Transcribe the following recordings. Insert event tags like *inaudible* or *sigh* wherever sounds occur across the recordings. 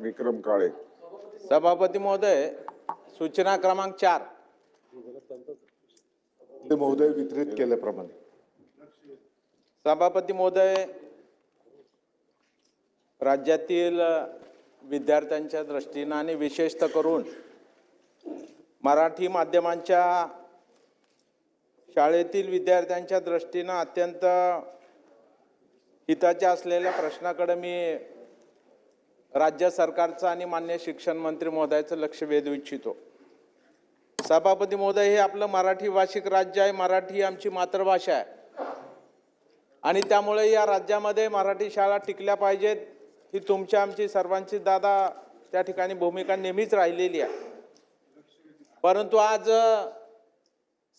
विक्रम काळे. सभापती महोदय सूचना क्रमांक चार. महोदय वितरित केल्याप्रमाणे. सभापती महोदय राज्यातील विद्यार्थ्यांच्या दृष्टीनं आणि विशेषतः करून मराठी माध्यमांच्या शाळेतील विद्यार्थ्यांच्या दृष्टीनं अत्यंत हिताच्या असलेल्या प्रश्नाकडे मी राज्य सरकारचं आणि मान्य शिक्षण मंत्री महोदयाचं लक्ष वेधू इच्छितो. सभापती महोदय हे आपलं मराठी भाषिक राज्य आहे. मराठी ही आमची मातृभाषा आहे. आणि त्यामुळे या राज्यामध्ये मराठी शाळा टिकल्या पाहिजेत. ही तुमच्या आमची सर्वांची दादा त्या ठिकाणी भूमिका नेहमीच राहिलेली आहे. परंतु आज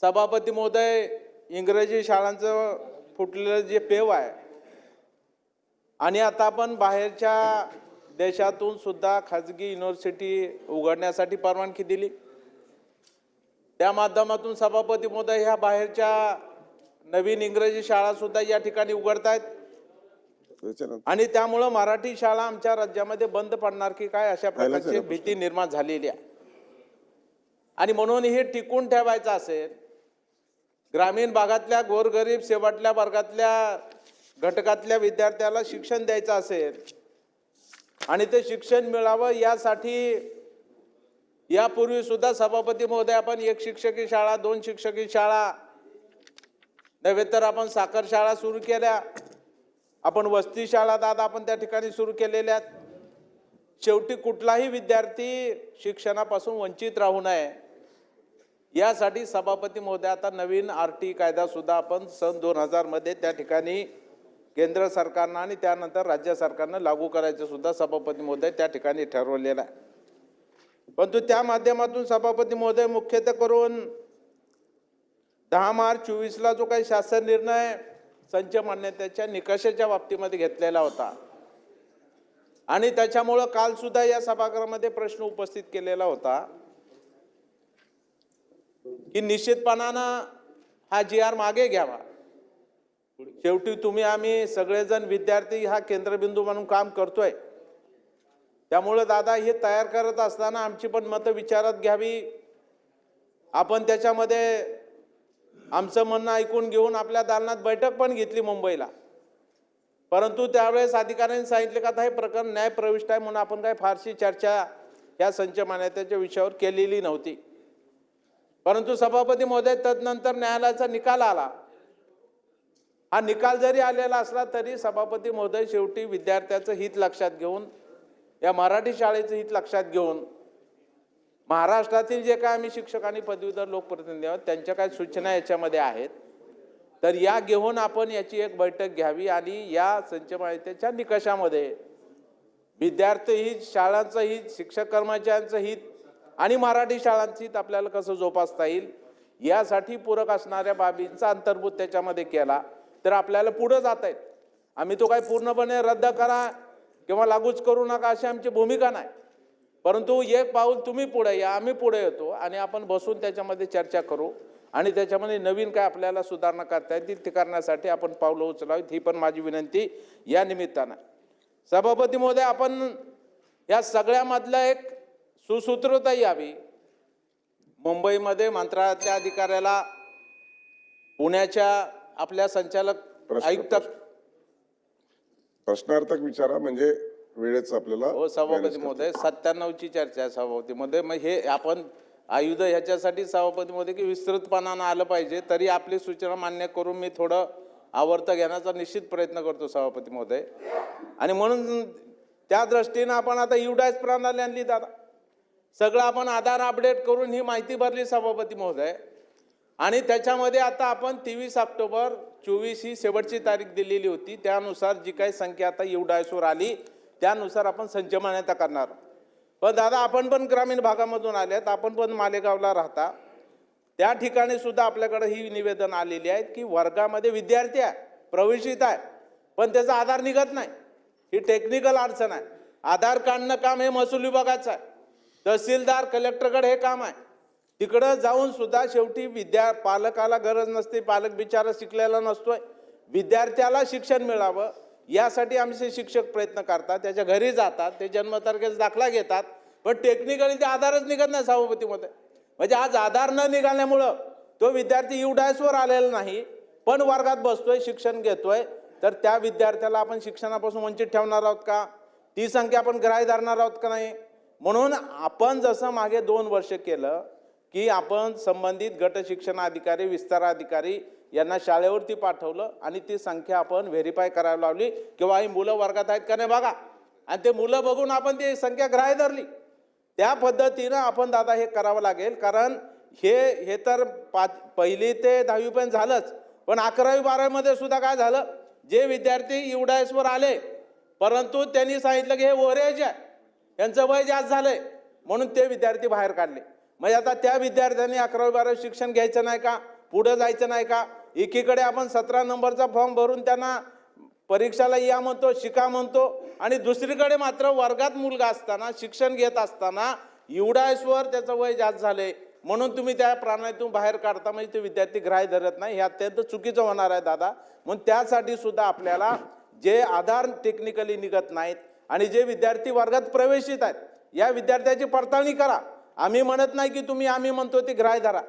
सभापती महोदय इंग्रजी शाळांचं फुटलेलं जे पेव आहे. आणि आता आपण बाहेरच्या देशातून सुद्धा खाजगी युनिव्हर्सिटी उघडण्यासाठी परवानगी दिली. त्या माध्यमातून सभापती महोदय ह्या बाहेरच्या नवीन इंग्रजी शाळा सुद्धा या ठिकाणी उघडतायत. आणि त्यामुळं मराठी शाळा आमच्या राज्यामध्ये बंद पडणार की काय अशा प्रकारची भीती निर्माण झालेली आहे. आणि म्हणून हे टिकून ठेवायचं असेल ग्रामीण भागातल्या गोरगरीब शेवटल्या वर्गातल्या घटकातल्या विद्यार्थ्याला शिक्षण द्यायचं असेल आणि ते शिक्षण मिळावं यासाठी यापूर्वी सुद्धा सभापती महोदय आपण एक शिक्षकी शाळा दोन शिक्षकी शाळा नव्हे तर आपण साखर शाळा सुरू केल्या. आपण वस्ती शाळा दादा आपण त्या ठिकाणी सुरू केलेल्या आहेत. शेवटी कुठलाही विद्यार्थी शिक्षणापासून वंचित राहू नये. यासाठी सभापती महोदय आता नवीन आर टी कायदा सुद्धा आपण सन दोन हजारमध्ये त्या ठिकाणी केंद्र सरकारनं आणि त्यानंतर राज्य सरकारनं लागू करायचं सुद्धा सभापती महोदय त्या ठिकाणी ठरवलेला आहे. परंतु त्या माध्यमातून सभापती महोदय मुख्यतः करून दहा मार्च चोवीसला जो काही शासन निर्णय संच मान्यतेच्या निकषाच्या बाबतीमध्ये घेतलेला होता. आणि त्याच्यामुळं कालसुद्धा या सभागृहामध्ये प्रश्न उपस्थित केलेला होता की निश्चितपणानं हा जी आर मागे घ्यावा. शेवटी तुम्ही आम्ही सगळेजण विद्यार्थी हा केंद्रबिंदू म्हणून काम करतोय. त्यामुळं दादा हे तयार करत असताना आमची पण मतं विचारात घ्यावी. आपण त्याच्यामध्ये आमचं म्हणणं ऐकून घेऊन आपल्या दालनात बैठक पण घेतली मुंबईला. परंतु त्यावेळेस अधिकाऱ्यांनी सांगितले का हे प्रकरण न्यायप्रविष्ट आहे म्हणून आपण काही फारशी चर्चा या संच मान्यतेच्या विषयावर केलेली नव्हती. परंतु सभापती महोदय तदनंतर न्यायालयाचा निकाल आला. हा निकाल जरी आलेला असला तरी सभापती महोदय शेवटी विद्यार्थ्याचं हित लक्षात घेऊन या मराठी शाळेचं हित लक्षात घेऊन महाराष्ट्रातील जे काय आम्ही शिक्षक आणि पदवीधर लोकप्रतिनिधी आहोत त्यांच्या काय सूचना याच्यामध्ये आहेत तर या घेऊन आपण याची एक बैठक घ्यावी आणि या संच माहितीच्या निकषामध्ये विद्यार्थी हित शाळांचं हित शिक्षक कर्मचाऱ्यांचं हित आणि मराठी शाळांचं हित आपल्याला कसं जोपासता येईल यासाठी पूरक असणाऱ्या बाबींचा अंतर्भूत त्याच्यामध्ये केला. तर आपल्याला पुढं जात आहेत आम्ही तो काही पूर्णपणे रद्द करा किंवा लागूच करू नका अशी आमची भूमिका नाही. परंतु एक पाऊल तुम्ही पुढे या आम्ही पुढे येतो आणि आपण बसून त्याच्यामध्ये चर्चा करू आणि त्याच्यामध्ये नवीन काय आपल्याला सुधारणा करता येतील ती करण्यासाठी आपण पावलं उचलावीत ही पण माझी विनंती या निमित्तानं. सभापती महोदय आपण या सगळ्यामधलं एक सुसूत्रता यावी. मुंबईमध्ये मंत्रालयातल्या अधिकाऱ्याला पुण्याच्या आपल्या संचालक प्रश्न- आयुक्त प्रश्नार्थक विचारा म्हणजे वेळेच आपल्याला हो सभापती manage महोदय सत्त्याण्णवची चर्चा आहे सभापती मग हे आपण आयुध ह्याच्यासाठी सभापती की विस्तृतपणानं आलं पाहिजे तरी आपली सूचना मान्य करून मी थोडं आवर्त घेण्याचा निश्चित प्रयत्न करतो सभापती महोदय. आणि म्हणून त्या दृष्टीनं आपण आता युडायस प्रणाली आणली दादा सगळं आपण आधार अपडेट करून ही माहिती भरली सभापती महोदय. आणि त्याच्यामध्ये आता आपण तेवीस ऑक्टोबर चोवीस ही शेवटची तारीख दिलेली होती. त्यानुसार जी काही संख्या आता युडायसवर आली त्यानुसार आपण संच मान्यता करणार. पण दादा आपण पण ग्रामीण भागामधून आल्यात आपण पण मालेगावला राहता. त्या ठिकाणी सुद्धा आपल्याकडे ही निवेदन आलेली आहेत की वर्गामध्ये विद्यार्थी आहे प्रवेशित आहे पण त्याचा आधार निघत नाही. ही टेक्निकल अडचण आहे. आधार काढणं काम हे महसूल विभागाचं आहे. तहसीलदार कलेक्टरकडे हे काम आहे. तिकडं जाऊन सुद्धा शेवटी विद्या पालकाला गरज नसते पालक बिचारा शिकलेला नसतोय. विद्यार्थ्याला शिक्षण मिळावं यासाठी आमचे शिक्षक प्रयत्न करतात. त्याच्या घरी जातात ते जन्मतारखेचा दाखला घेतात पण टेक्निकली ते आधारच निघत नाही सभापतीमध्ये. म्हणजे आज आधार न निघाल्यामुळं तो विद्यार्थी युडायसवर आलेला नाही पण वर्गात बसतोय शिक्षण घेतोय. तर त्या विद्यार्थ्याला आपण शिक्षणापासून वंचित ठेवणार आहोत का? ती संख्या आपण ग्राह्य धरणार आहोत का नाही? म्हणून आपण जसं मागे दोन वर्ष केलं की आपण संबंधित गट शिक्षणाधिकारी अधिकारी यांना शाळेवरती पाठवलं आणि ती संख्या आपण व्हेरीफाय करायला लावली किंवा ही मुलं वर्गात आहेत का नाही बघा. आणि ते मुलं बघून आपण ती संख्या ग्राह्य धरली. त्या पद्धतीनं आपण दादा हे करावं लागेल. कारण हे हे तर पाच पहिली ते दहावीपर्यंत झालंच. पण अकरावी बारावीमध्ये सुद्धा काय झालं? जे विद्यार्थी युडायसवर आले परंतु त्यांनी सांगितलं की हे ओरेज आहे. यांचं वय जास्त झालंय. म्हणून ते विद्यार्थी बाहेर काढले. मग आता त्या विद्यार्थ्यांनी अकरावी बारावी शिक्षण घ्यायचं नाही का? पुढं जायचं नाही का? एकीकडे आपण सतरा नंबरचा फॉर्म भरून त्यांना परीक्षाला या म्हणतो शिका म्हणतो आणि दुसरीकडे मात्र वर्गात मुलगा असताना शिक्षण घेत असताना युडायसवर त्याचं वय जास्त झाले म्हणून तुम्ही त्या प्राण्यातून बाहेर काढता म्हणजे ते विद्यार्थी ग्राह्य धरत नाही. हे अत्यंत चुकीचं होणार आहे दादा. म्हणून त्यासाठी सुद्धा आपल्याला जे आधार टेक्निकली निघत नाहीत आणि जे विद्यार्थी वर्गात प्रवेशित आहेत या विद्यार्थ्याची पडताळणी करा. आम्ही म्हणत नाही की तुम्ही आम्ही म्हणतो ते ग्राह्य धरा.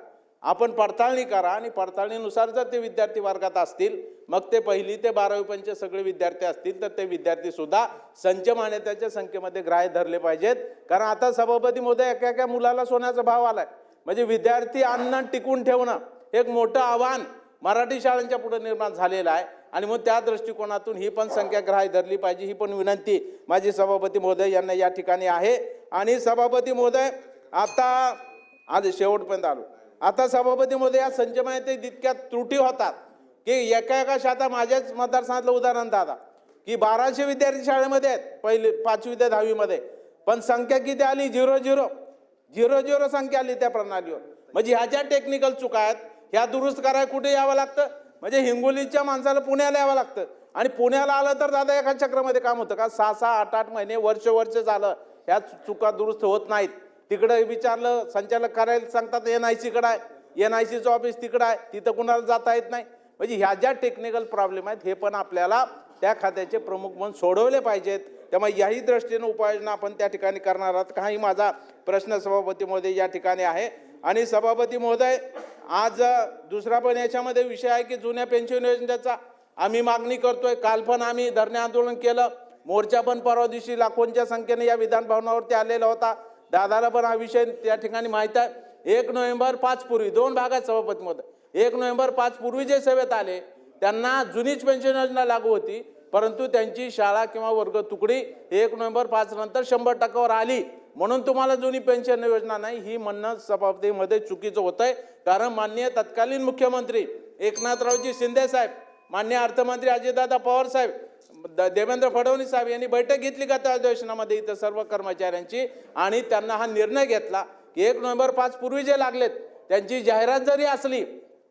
आपण पडताळणी करा आणि पडताळणीनुसार जर ते विद्यार्थी वर्गात असतील मग ते पहिली ते बारावीपर्यंतचे सगळे विद्यार्थी असतील तर ते विद्यार्थीसुद्धा संच मान्यताच्या संख्येमध्ये ग्राह्य धरले पाहिजेत. कारण आता सभापती मोदय एका एका मुलाला सोन्याचा भाव आलाय. म्हणजे विद्यार्थी अन्न टिकून ठेवणं एक मोठं आव्हान मराठी शाळांच्या पुढे निर्माण झालेलं आहे. आणि मग त्या दृष्टिकोनातून ही पण संख्या ग्राह्य धरली पाहिजे ही पण विनंती माझी सभापती महोदय यांना या ठिकाणी आहे. आणि सभापती महोदय आता आज शेवटपर्यंत आलो. आता सभापतीमध्ये या संच माहिती तितक्या त्रुटी होतात. की एका एका शाखा माझ्याच मतदारसंघातलं उदाहरण दादा. की बाराशे विद्यार्थी शाळेमध्ये आहेत पहिले पाचवी ते दहावीमध्ये. पण संख्या किती आली? Zero zero. झिरो झिरो संख्या आली त्या प्रणालीवर. म्हणजे ह्या ज्या टेक्निकल चुका आहेत ह्या दुरुस्त करायला कुठे यावं लागतं? म्हणजे हिंगोलीच्या माणसाला पुण्याला यावं लागतं. आणि पुण्याला आलं तर दादा एका चक्रामध्ये काम होतं का? सहा सहा आठ आठ महिने वर्ष वर्ष झालं. ह्या चुका दुरुस्त होत नाहीत. तिकडे विचारलं संचालक करायला सांगतात एन आय सीकडं आहे. एन आय सीचं ऑफिस तिकडं आहे. तिथं कुणाला जाता येत नाही. म्हणजे ह्या ज्या टेक्निकल प्रॉब्लेम आहेत हे पण आपल्याला त्या खात्याचे प्रमुख म्हणून सोडवले पाहिजेत. त्यामुळे याही दृष्टीने उपाययोजना आपण त्या ठिकाणी करणार आहात. काही माझा प्रश्न सभापती महोदय या ठिकाणी आहे. आणि सभापती महोदय आज दुसरा पण याच्यामध्ये विषय आहे की जुन्या पेन्शन योजनेचा आम्ही मागणी करतोय. काल पण आम्ही धरणे आंदोलन केलं. मोर्चा पण परवा दिवशी लाखोंच्या संख्येने या विधान भवनावरती आलेला होता. दादाला पण हा विषय त्या ठिकाणी माहीत आहे. एक नोव्हेंबर पाच पूर्वी दोन भागात सभापतीमध्ये सभापती एक नोव्हेंबर पाच पूर्वी जे सेवेत आले त्यांना जुनीच पेन्शन योजना लागू होती. परंतु त्यांची शाळा किंवा वर्ग तुकडी एक नोव्हेंबर पाच नंतर शंभर टक्क्यावर आली. म्हणून तुम्हाला जुनी पेन्शन योजना नाही ही म्हणणं सभापतीमध्ये चुकीचं होतंय. कारण माननीय तत्कालीन मुख्यमंत्री एकनाथरावजी शिंदे साहेब मान्य अर्थमंत्री अजितदादा पवार साहेब द- देवेंद्र फडणवीस साहेब यांनी बैठक घेतली गत अधिवेशनामध्ये इथं सर्व कर्मचाऱ्यांची? आणि त्यांना हा निर्णय घेतला की एक नोव्हेंबर पाच पूर्वी जे लागलेत त्यांची जाहिरात जरी असली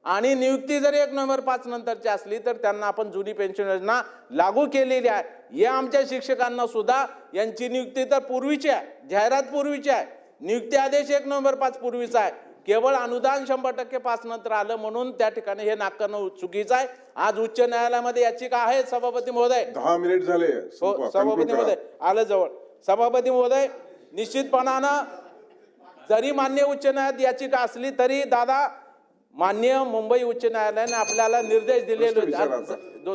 आणि नियुक्ती जरी एक नोव्हेंबर पाच नंतरची असली तर त्यांना आपण जुनी पेन्शन योजना लागू केलेली आहे. या आमच्या शिक्षकांना सुद्धा यांची नियुक्ती तर पूर्वीची आहे जाहिरात पूर्वीची आहे. नियुक्ती आदेश एक नोव्हेंबर पाच पूर्वीचा आहे. केवळ अनुदान शंभर टक्के पाच नंतर आलं म्हणून त्या ठिकाणी हे नाकारणं चुकीचं आहे. आज उच्च न्यायालयामध्ये याचिका आहे सभापती महोदय. दहा मिनिट झाले. हो सभापती. महोदय आलं जवळ. सभापती महोदय निश्चितपणानं जरी मान्य उच्च न्यायालयात याचिका असली तरी दादा मान्य मुंबई उच्च न्यायालयाने आपल्याला निर्देश दिलेले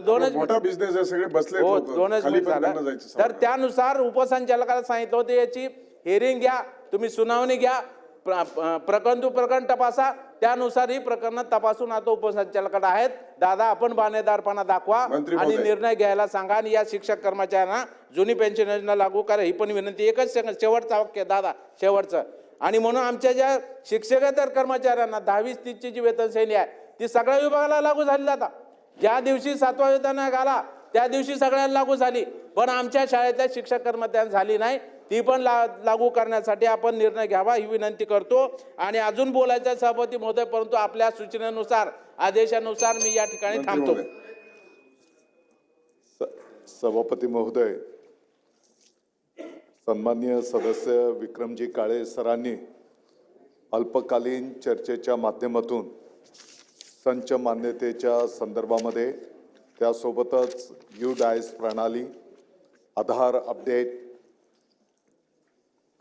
दोनच मोठा बिझनेस सगळे बसले हो दोनच तर. त्यानुसार उपसंचालकाला सांगितलं होतं याची हेअरिंग घ्या तुम्ही सुनावणी घ्या. प्र- प्रकरण टू प्रकरण तपासा. त्यानुसार ही प्रकरणं तपासून आता उपसंचालकाकडे आहेत. दादा आपण बाणेदारपणा दाखवा आणि. निर्णय घ्यायला सांगा आणि या शिक्षक कर्मचाऱ्यांना जुनी पेन्शन योजना लागू करा. ही पण विनंती. एकच शेवटचा वाक्य दादा शेवटचं. आणि म्हणून आमच्या ज्या शिक्षकेतर कर्मचाऱ्यांना दहावी तीसची जी वेतन श्रेणी आहे ती सगळ्या विभागाला लागू झाली आता. ज्या दिवशी सातवा वेतन आयोग आला त्या दिवशी सगळ्यांना लागू झाली. पण आमच्या शाळेतल्या शिक्षक कर्मचाऱ्यांना झाली नाही. ती पण ला लागू करण्यासाठी आपण निर्णय घ्यावा ही विनंती करतो. आणि अजून बोलायचं सभापती महोदय परंतु आपल्या सूचनेनुसार आदेशानुसार मी या ठिकाणी थांबतो. सभापती महोदय सन्मान्य सदस्य विक्रमजी काळे सरांनी अल्पकालीन चर्चेच्या माध्यमातून संच मान्यतेच्या संदर्भामध्ये त्यासोबतच यू डायस प्रणाली आधार अपडेट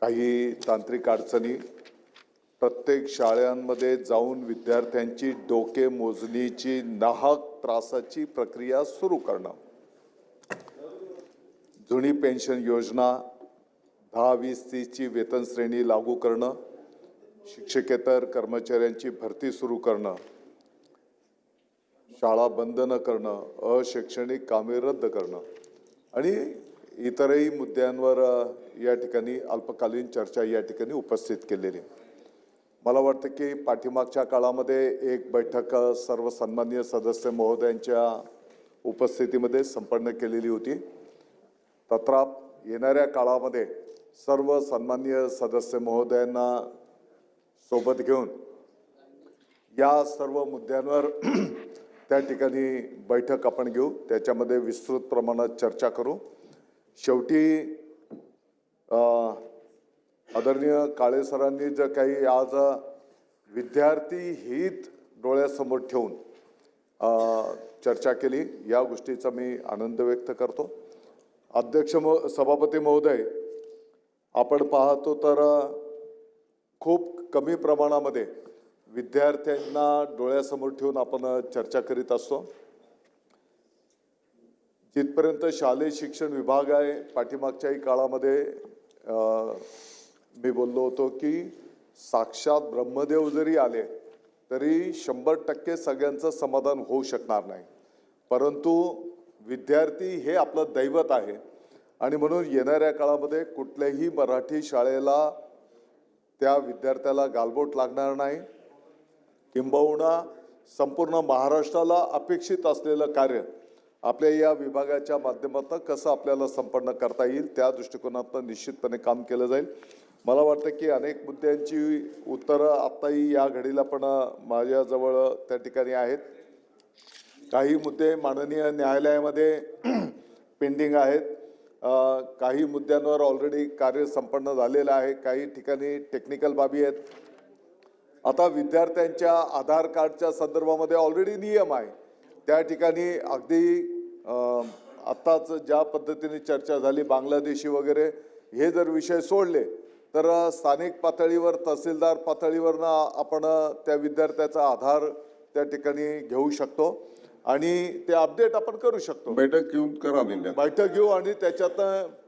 काही तांत्रिक अडचणी प्रत्येक शाळांमध्ये जाऊन विद्यार्थ्यांची डोके मोजणीची नाहक त्रासाची प्रक्रिया सुरू करणं जुनी पेन्शन योजना दहा वीस तीसची वेतन श्रेणी लागू करणं शिक्षकेतर कर्मचाऱ्यांची भरती सुरू करणं शाळा बंद न करणं अशैक्षणिक कामे रद्द करणं आणि इतरही मुद्द्यांवर या ठिकाणी अल्पकालीन चर्चा या ठिकाणी उपस्थित केलेली. मला वाटतं की पाठीमागच्या काळामध्ये एक बैठक सर्व सन्मान्य सदस्य महोदयांच्या उपस्थितीमध्ये संपन्न केलेली होती. तत्राप येणाऱ्या काळामध्ये सर्व सन्माननीय सदस्य महोदयांना सोबत घेऊन या सर्व मुद्द्यांवर *clears throat* त्या ठिकाणी बैठक आपण घेऊ. त्याच्यामध्ये विस्तृत प्रमाणात चर्चा करू. शेवटी आदरणीय काळे सरांनी जे काही आज विद्यार्थी हित डोळ्यासमोर ठेवून चर्चा केली या गोष्टीचा मी आनंद व्यक्त करतो. अध्यक्ष महो- सभापती महोदय आपण पाहतो तर खूप कमी प्रमाणामध्ये विद्यार्थ्यांना डोळ्यासमोर ठेवून आपण चर्चा करीत असतो. तिथपर्यंत शालेय शिक्षण विभाग आहे. पाठीमागच्याही काळामध्ये मी बोललो होतो की साक्षात ब्रह्मदेव जरी आले तरी शंभर टक्के सगळ्यांचं समाधान होऊ शकणार नाही. परंतु विद्यार्थी हे आपलं दैवत आहे. आणि म्हणून येणाऱ्या काळामध्ये कुठल्याही मराठी शाळेला त्या विद्यार्थ्याला गालबोट लागणार नाही. किंबहुना संपूर्ण महाराष्ट्राला अपेक्षित असलेलं कार्य आपल्या या विभागाच्या माध्यमातून कसं आपल्याला संपन्न करता येईल त्या दृष्टिकोनातून निश्चितपणे काम केलं जाईल. मला वाटतं की अनेक मुद्द्यांची उत्तरं आत्ताही या घडीला पण माझ्याजवळ त्या ठिकाणी आहेत. काही मुद्दे माननीय न्यायालयामध्ये *clears throat* पेंडिंग आहेत. काही मुद्द्यांवर ऑलरेडी कार्य संपन्न झालेलं आहे. काही ठिकाणी टेक्निकल बाबी आहेत. आता विद्यार्थ्यांच्या आधार कार्डच्या संदर्भामध्ये ऑलरेडी नियम आहे. त्या ठिकाणी अगदी आत्ताच ज्या पद्धतीने चर्चा झाली बांगलादेशी वगैरे हे जर विषय सोडले तर स्थानिक पातळीवर तहसीलदार पातळीवरनं आपण त्या विद्यार्थ्याचा आधार त्या ठिकाणी घेऊ शकतो आणि ते अपडेट आपण करू शकतो. बैठक घेऊन करा बैठक घेऊ आणि त्याच्यात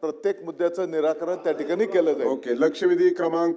प्रत्येक मुद्द्याचं निराकरण त्या ठिकाणी केलं जाईल. ओके लक्षवेधी क्रमांक